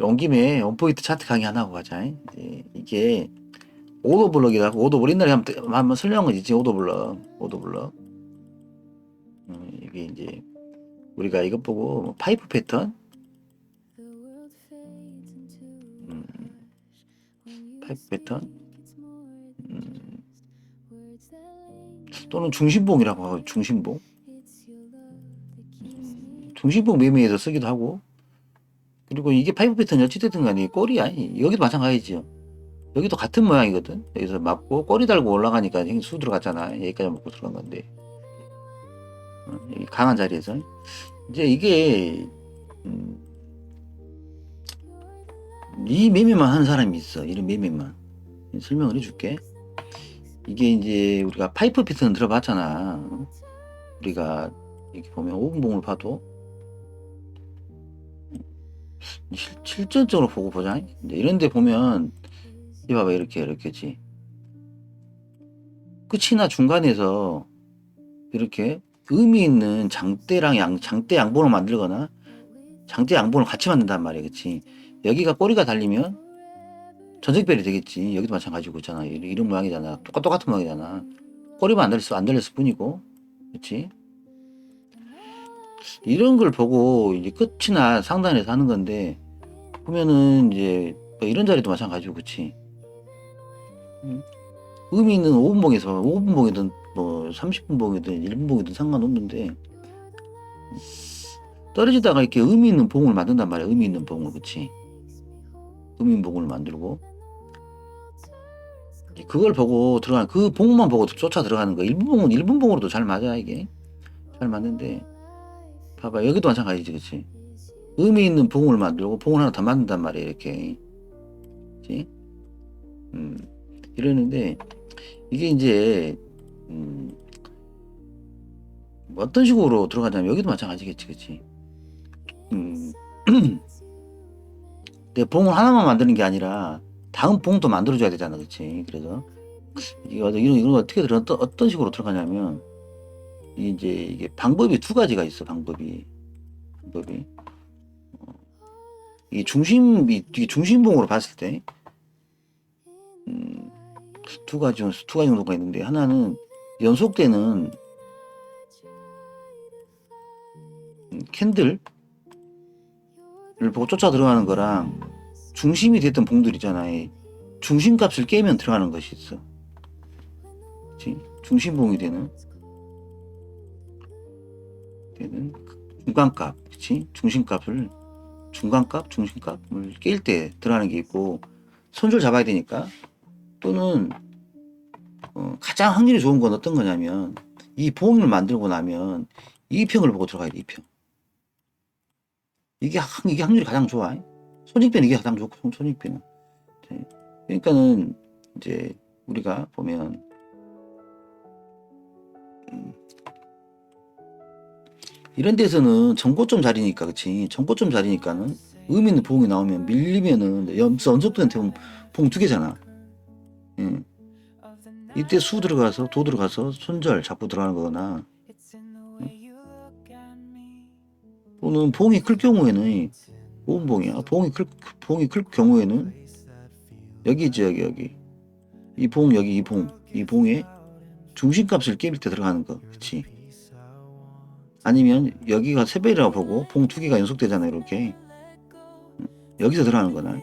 온 김에 원포인트 차트 강의 하나 하고 가자. 이제 이게 오도블럭이라고 오도블 옛날에 한번, 한번 설명한 거 있지 오도블럭. 오도블럭. 음, 이게 이제 우리가 이것 보고 뭐 파이프 패턴? 음, 파이프 패턴? 음, 또는 중심봉이라고 하고 중심봉? 음, 중심봉 매매에서 쓰기도 하고 그리고 이게 파이프 패턴이 어찌됐든 간에 꼬리야. 여기도 마찬가지죠. 여기도 같은 모양이거든. 여기서 맞고 꼬리 달고 올라가니까 형수 들어갔잖아. 여기까지 먹고 들어간 건데. 어, 여기 강한 자리에서. 이제 이게 음, 이 매매만 하는 사람이 있어. 이런 매매만. 설명을 해줄게. 이게 이제 우리가 파이프 패턴 들어봤잖아. 우리가 이렇게 보면 5분봉을 봐도 실, 실전적으로 보고 보자. 이런 데 보면 이 봐봐 이렇게 이렇게지. 끝이나 중간에서 이렇게 의미 있는 장대랑 양 장대 양봉을 만들거나 장대 양봉을 같이 만든단 말이야 그치? 여기가 꼬리가 달리면 전색별이 되겠지. 여기도 마찬가지고 있잖아. 이런, 모양이잖아. 똑같 똑같은 모양이잖아. 꼬리만 안 달렸어 안 달렸을 뿐이고. 그치 이런 걸 보고 이제 끝이나 상단에서 하는 건데 보면은 이제 뭐 이런 자리도 마찬가지고 그치? 음. 의미 있는 5분 봉에서 5분 봉이든 뭐 30분 봉이든 1분 봉이든 상관없는데 떨어지다가 이렇게 의미 있는 봉을 만든단 말이야 의미 있는 봉을 그치? 의미 있는 봉을 만들고. 그걸 보고 들어가는 그 봉만 보고 쫓아 들어가는 거 1분봉은 1분봉으로도 잘 맞아 이게. 잘 맞는데 봐봐. 여기도 마찬가지지 그치? 의미 있는 봉을 만들고 봉을 하나 더 만든단 말이야 이렇게. 그치? 음. 이러는데 이게 이제 음, 뭐 어떤 식으로 들어가냐면 여기도 마찬가지겠지, 그치? 음, 내 봉을 하나만 만드는 게 아니라 다음 봉도 만들어줘야 되잖아, 그치? 그래서 이거 이런 이런 거 어떻게 들어 어떤 식으로 들어가냐면 이제 이게 방법이 두 가지가 있어, 방법이 방법이 어, 이 중심이 이 중심봉으로 봤을 때. 음, 두 가지 두 가지 정도가 있는데 하나는 연속되는 음, 캔들을 보고 쫓아 들어가는 거랑 중심이 됐던 봉들 있잖아요. 중심값을 깨면 들어가는 것이 있어. 그치? 중심봉이 되는 되는 중간값, 그치? 중심값을 중간값, 중심값을 깰때 들어가는 게 있고 손줄 잡아야 되니까 또는 어, 가장 확률이 좋은 건 어떤 거냐면 이 봉을 만들고 나면 2평을 보고 들어가야 돼 2평 이게, 확- 이게 확률이 가장 좋아 손익비는 이게 가장 좋고 손익비는 네. 그러니까는 이제 우리가 보면 음, 이런 데서는 정고점 자리니까 그치? 정고점 자리니까는 의미 있는 봉이 나오면 밀리면은 염서 언적도한테 보면 봉두 개잖아. 예. 이때 수 들어가서 도 들어가서 손절 잡고 들어가는 거거나. 또는 봉이 클 경우에는 오분봉이야. 봉이 클 봉이 클 경우에는 여기 있지 여기 여기. 이 봉 여기 이봉이 봉에 중심값을 깨밀 때 들어가는 거. 그치 아니면 여기가 세 배라고 보고 봉 두 개가 연속되잖아 이렇게 여기서 들어가는 거나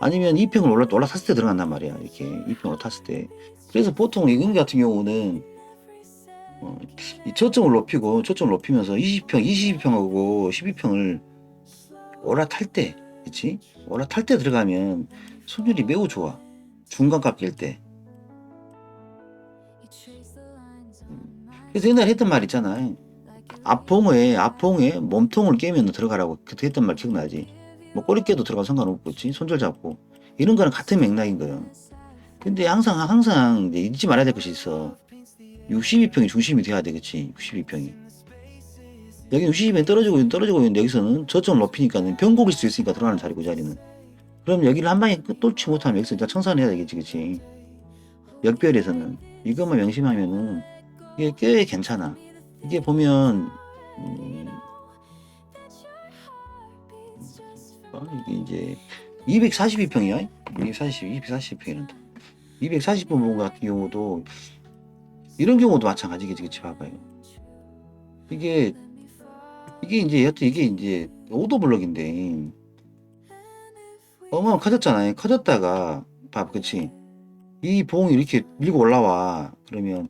아니면 2평을 올라, 올라탔을 때 들어간단 말이야. 이렇게 2평 올라탔을 때. 그래서 보통 이 은기 같은 경우는 어, 이 저점을 높이고 저점을 높이면서 20평, 22평하고 12평을 올라탈 때, 그치? 올라탈 때 들어가면 손율이 매우 좋아. 중간값 깰 때. 음. 그래서 옛날에 했던 말 있잖아. 앞봉에, 앞봉에 몸통을 깨면 들어가라고 그때 했던 말 기억나지? 뭐 꼬리 깨도 들어가 상관없겠지 손절 잡고. 이런 거는 같은 맥락인 거예요. 근데 항상 항상 이제 잊지 말아야 될 것이 있어. 62평이 중심이 돼야 되겠지 62평이. 여기 62평이 떨어지고 떨어지고 있는데 여기서는 저점을 높이니까는 변곡일 수 있으니까 들어가는 자리고 그 자리는. 그럼 여기를 한 방에 끝 뚫지 못하면 여기서 이제 청산해야 되겠지 그치? 역별에서는. 이것만 명심하면은 이게 꽤 괜찮아 이게 보면 음, 어. 이게 이제 242평이야. 240, 240평이란다. 240번 봉 같은 경우도 이런 경우도 마찬가지겠지, 그치? 봐봐요. 이게 이게 이제 여튼 이게 이제 오도 블럭인데 어마어마 커졌잖아요. 커졌다가 봐, 그치? 이 봉이 이렇게 밀고 올라와. 그러면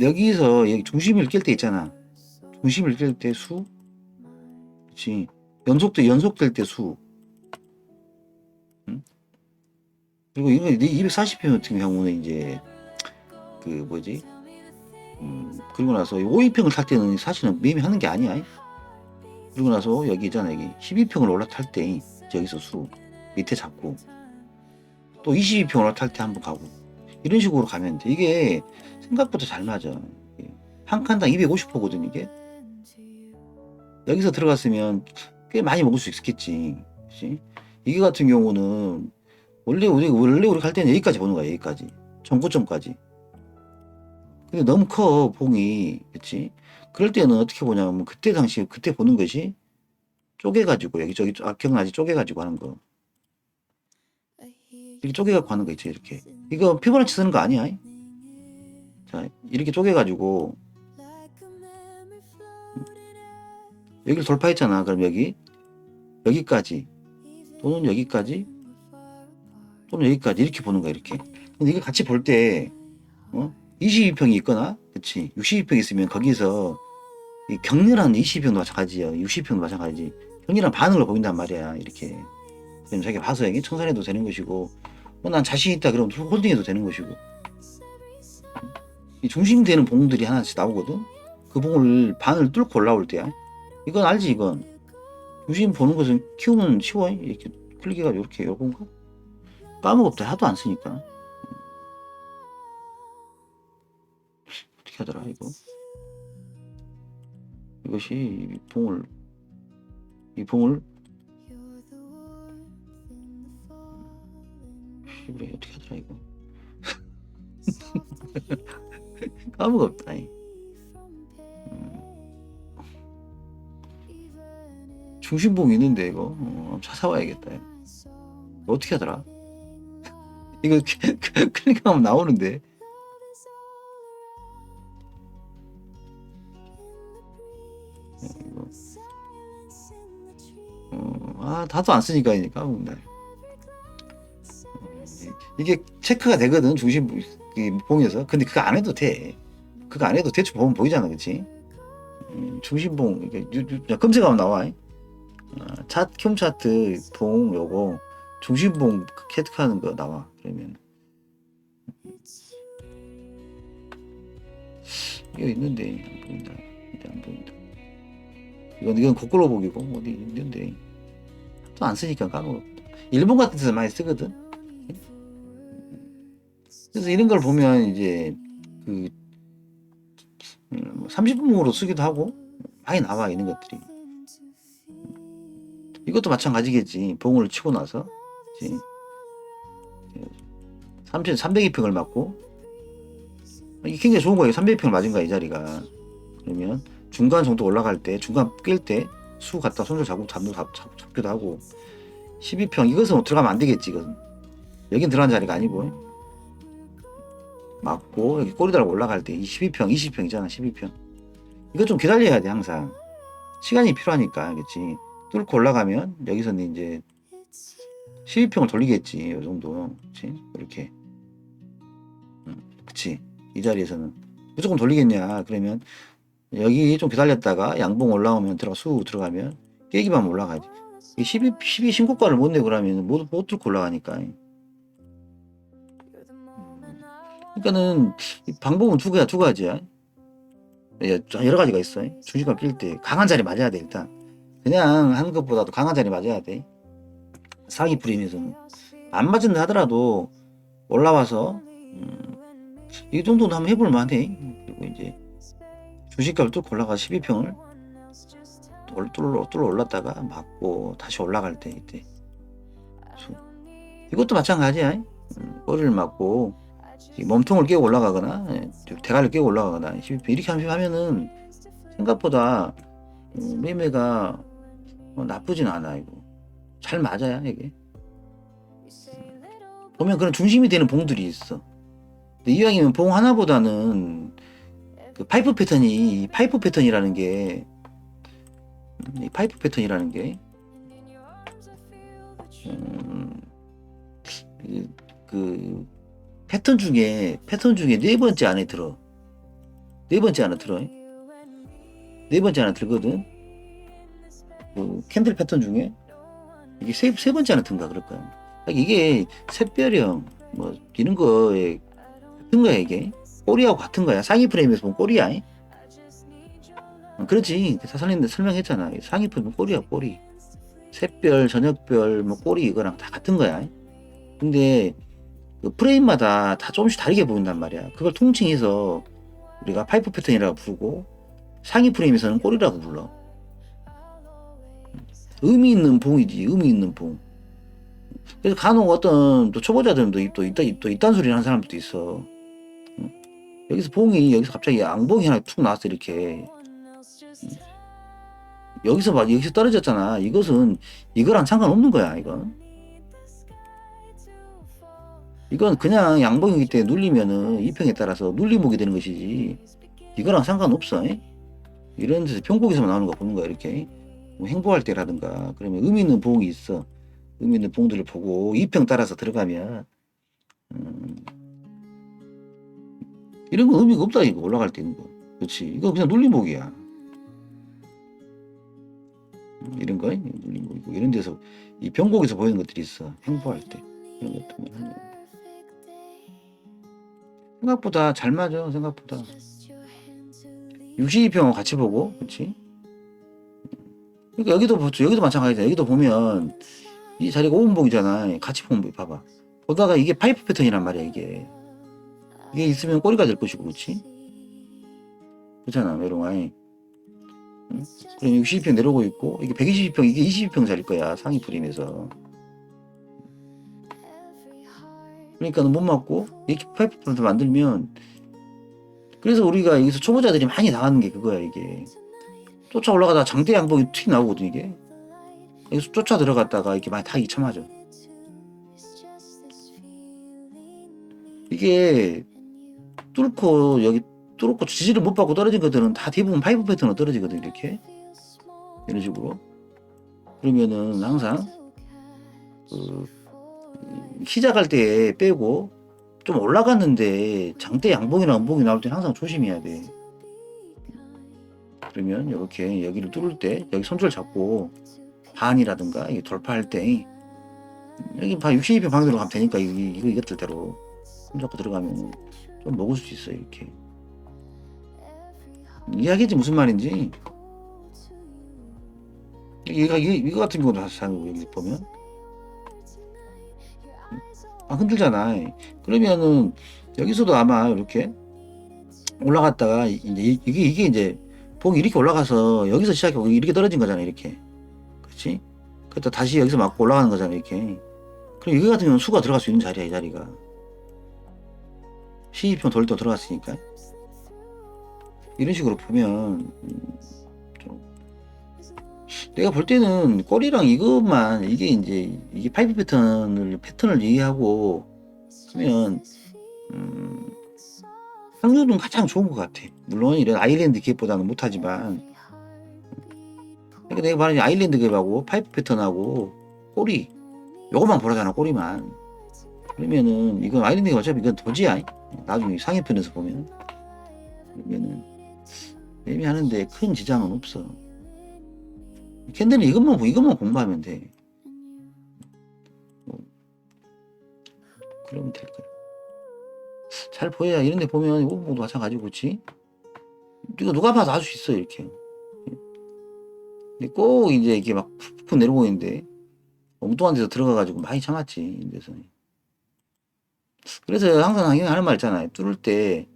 여기서 여기 중심을 낄 때 있잖아. 중심을 낄 때 수, 그치? 연속돼 연속될 때 수. 응? 그리고 이거 240편 같은 경우는 이제 그 뭐지? 음, 그리고 나서 52평을 탈 때는 사실은 매매하는 게 아니야. 그리고 나서 여기 있잖아 여기 12평을 올라탈 때 여기서 수 밑에 잡고 또 22평 올라탈 때 한번 가고 이런 식으로 가면 돼. 이게 생각보다 잘 맞아. 한 칸당 250호거든 이게. 여기서 들어갔으면 꽤 많이 먹을 수 있겠지. 그치? 이게 같은 경우는 원래 우리 원래 우리 갈 때는 여기까지 보는 거야 여기까지 전고점까지. 근데 너무 커 봉이 그치? 그럴 때는 어떻게 보냐면 그때 당시 그때 보는 것이 쪼개가지고 여기 저기 아 기억나지 쪼개가지고 하는 거 이렇게 쪼개갖고 하는 거 있지 이렇게 이거 피보나치 쓰는 거 아니야? 자 이렇게 쪼개가지고. 여기를 돌파했잖아 그럼 여기. 여기까지. 또는 여기까지. 또는 여기까지. 이렇게 보는 거야 이렇게. 근데 이거 같이 볼 때 어? 22평이 있거나? 그치? 62평 있으면 거기서 이 격렬한 22평도 마찬가지야. 60평도 마찬가지지. 격렬한 반응을 보인단 말이야 이렇게. 그럼 자기가 봐서 여기 청산해도 되는 것이고 뭐 난 자신 있다 그러면 홀딩해도 되는 것이고. 이 중심되는 봉들이 하나씩 나오거든? 그 봉을 반을 뚫고 올라올 때야. 이건 알지 이건? 중심 보는 것은 키우면 쉬워? 이렇게 클릭해가지고 이렇게 요건가 까먹었다 하도 안 쓰니까. 어떻게 하더라 이거? 이것이 이 봉을 이 봉을 씨부레 어떻게 하더라 이거 까먹었다 이. 음. 중심봉 있는데 이거 어, 찾아와야겠다 이거. 어떻게 하더라 이거 클릭하면 나오는데 이거 어, 아 다도 안 쓰니까 까먹는다 어, 이게 체크가 되거든 중심 이 봉에서. 근데 그거 안 해도 돼. 그거 안 해도 대충 보면 보이잖아 그치? 음, 중심봉 이게 검색하면 나와. 어, 차트 큐 차트 봉 요거. 중심봉 캐트하는 거 나와 그러면. 이거 있는데 안 보인다. 이게 안 보인다. 이건 이건 거꾸로 보기고 어디 있는데. 또 안 쓰니까 까먹어 일본 같은 데서 많이 쓰거든 그래서 이런 걸 보면 이제 그 음, 30분으로 쓰기도 하고 많이 나와 있는 것들이. 이것도 마찬가지겠지. 봉을 치고 나서 그치? 3 302평을 맞고. 이게 굉장히 좋은 거예요. 302평을 맞은 거야 이 자리가. 그러면 중간 정도 올라갈 때 중간 깰 때 수 갖다 손절 잡고 잡도 잡, 잡, 잡기도 하고. 12평 이것은 뭐 들어가면 안 되겠지 이것은. 여긴 들어간 자리가 아니고 맞고 여기 꼬리 달고 올라갈 때 12평 20평이잖아 12평. 이거 좀 기다려야 돼 항상. 시간이 필요하니까 그치 뚫고 올라가면 여기서는 이제 12평을 돌리겠지 이 정도. 그치? 이렇게. 음, 그치? 이 자리에서는. 무조건 돌리겠냐? 그러면 여기 좀 기다렸다가 양봉 올라오면 들어가 수 들어가면 깨기만 올라가지. 이 12, 12 신고가를 못 내고 그러면 못, 못 뚫고 올라가니까 그러니까는 이 방법은 두 가지 두 가지야. 예, 여러 가지가 있어. 중심감 낄때 강한 자리 맞아야 돼 일단. 그냥 하는 것보다도 강한 자리 맞아야 돼. 상위 프리미에서는 안 맞은다 하더라도 올라와서 음, 이 정도는 한번 해볼 만해. 그리고 이제 주식값을 뚫고 올라가 12평을 뚫어, 뚫어 올랐다가 맞고 다시 올라갈 때 이때. 수. 이것도 마찬가지야. 음, 꼬리를 맞고. 이 몸통을 깨고 올라가거나 예, 대가리를 깨고 올라가거나 12평 이렇게 하면은 생각보다 음, 매매가 어, 나쁘진 않아 이거 잘 맞아야 이게. 보면 그런 중심이 되는 봉들이 있어. 근데 이왕이면 봉 하나보다는 그 파이프 패턴이 파이프 패턴이라는 게 음, 이 파이프 패턴이라는 게 음, 그, 그 패턴 중에 패턴 중에 네 번째 안에 들어. 네 번째 안에 들어. 네 번째 안에 들거든. 그 캔들 패턴 중에. 이게 세, 세 번째 안에 든가 그럴 거야. 이게 샛별형 뭐 이런 거에 같은 거야 이게. 꼬리하고 같은 거야. 상위 프레임에서 보면 꼬리야. 이? 어, 그렇지. 사살님도 설명했잖아. 상위 프레임은 꼬리야 꼬리. 샛별 저녁별 뭐 꼬리 이거랑 다 같은 거야. 근데 그 프레임마다 다 조금씩 다르게 보인단 말이야. 그걸 통칭해서 우리가 파이프 패턴이라고 부르고 상위 프레임에서는 꼬리라고 불러. 의미 있는 봉이지 의미 있는 봉. 그래서 간혹 어떤 또 초보자들도 또 있다 또 이딴 소리 하는 사람들도 있어. 응? 여기서 봉이 여기서 갑자기 양봉이 하나 툭 나왔어 이렇게. 응? 여기서 막 여기서 떨어졌잖아. 이것은 이거랑 상관없는 거야 이건 이건 그냥 양봉이기 때문에 눌리면은 이평에 따라서 눌림목이 되는 것이지. 이거랑 상관없어. 잉? 이런 데서 평곡에서만 나오는 거 보는 거야 이렇게. 뭐 행보할 때라든가. 그러면 의미 있는 봉이 있어. 의미 있는 봉들을 보고 이평 따라서 들어가면 음, 이런 건 의미가 없다 이거. 올라갈 때 있는 거. 그렇지 이거 그냥 눌림목이야. 음, 이런 거 눌림목이고. 이런 데서 이 병곡에서 보이는 것들이 있어. 행보할 때. 이런 것들. 생각보다 잘 맞아 생각보다. 62평을 같이 보고 그렇지 그러니까 여기도 보죠. 여기도 마찬가지다. 여기도 보면 이 자리가 5분봉이잖아. 같이 보면 봐봐. 보다가 이게 파이프 패턴이란 말이야 이게. 이게 있으면 꼬리가 될 것이고 그렇지 그렇잖아 메롱아이 응? 그럼 62평 내려오고 있고 이게 120평 이게 22평 자리일 거야 상위 프림에서 그러니까 못 맞고 이렇게 파이프 만들면 그래서 우리가 여기서 초보자들이 많이 나가는 게 그거야 이게. 쫓아 올라가다가 장대 양봉이 튀 나오거든 이게. 여기서 쫓아 들어갔다가 이렇게 많이 다 이참하죠. 이게 뚫고 여기 뚫고 지지를 못 받고 떨어진 것들은 다 대부분 파이프 패턴으로 떨어지거든 이렇게. 이런 식으로. 그러면은 항상 그 시작할 때 빼고 좀 올라갔는데 장대 양봉이나 음봉이 나올 때는 항상 조심해야 돼. 그러면 이렇게 여기를 뚫을 때 여기 손절 잡고 반이라든가 돌파할 때 여기 봐 62평 방대로 가면 되니까 이거 이거 이것들 대로 손 잡고 들어가면 좀 먹을 수 있어 이렇게. 이해하겠지 무슨 말인지. 이거 이거, 같은 경우도 사실 여기 보면 아 흔들잖아. 그러면은 여기서도 아마 이렇게 올라갔다가 이제 이- 이게 이게 이제 봉이 이렇게 올라가서 여기서 시작하고 이렇게 떨어진 거잖아 이렇게. 그렇지? 그때 다시 여기서 맞고 올라가는 거잖아 이렇게. 그럼 여기 같은 경우는 수가 들어갈 수 있는 자리야 이 자리가. 12평 돌도 들어갔으니까. 이런 식으로 보면 음, 좀 내가 볼 때는 꼬리랑 이것만 이게 이제 이게 파이프 패턴을 패턴을 이해하고 하면 음, 확률은 가장 좋은 것 같아. 물론 이런 아일랜드 기업보다는 못하지만. 그러니까 내가 말하는 아일랜드 기업하고 파이프 패턴하고 꼬리 요것만 보라잖아 꼬리만. 그러면은 이건 아일랜드 기업 어차피 이건 도지야. 나중에 상위편에서 보면. 그러면은 매매하는데 큰 지장은 없어 캔들은 이것만 보- 이것만 공부하면 돼. 뭐, 그러면 될 거야 잘 보여야 이런 데 보면 오봉도 마찬가지고 그렇지 이거 누가 봐도 알수 있어 이렇게. 근데 꼭 이제 이게 막 푹푹 내려오고 있는데 엉뚱한 데서 들어가가지고 많이 참았지 이런 데서. 그래서 항상 하는 말 있잖아요. 뚫을 때이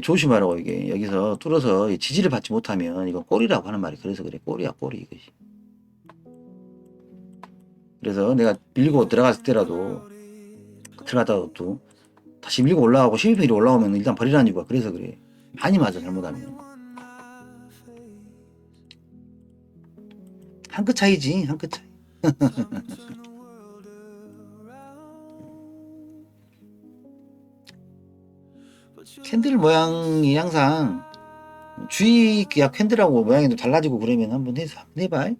조심하라고 이게. 여기서 뚫어서 이 지지를 받지 못하면 이건 꼬리라고 하는 말이 그래서 그래. 꼬리야 꼬리 이것이. 그래서 내가 밀고 들어갔을 때라도 들어갔다가도 다시 밀고 올라가고 12평이 올라오면 일단 버리라는 이유가 그래서 그래. 많이 맞아 잘못하면 한 끗 차이지 한 끗 차이 캔들 모양이 항상 주의 기약 캔들하고 모양이 좀 달라지고 그러면 한번 해서 한번 해봐.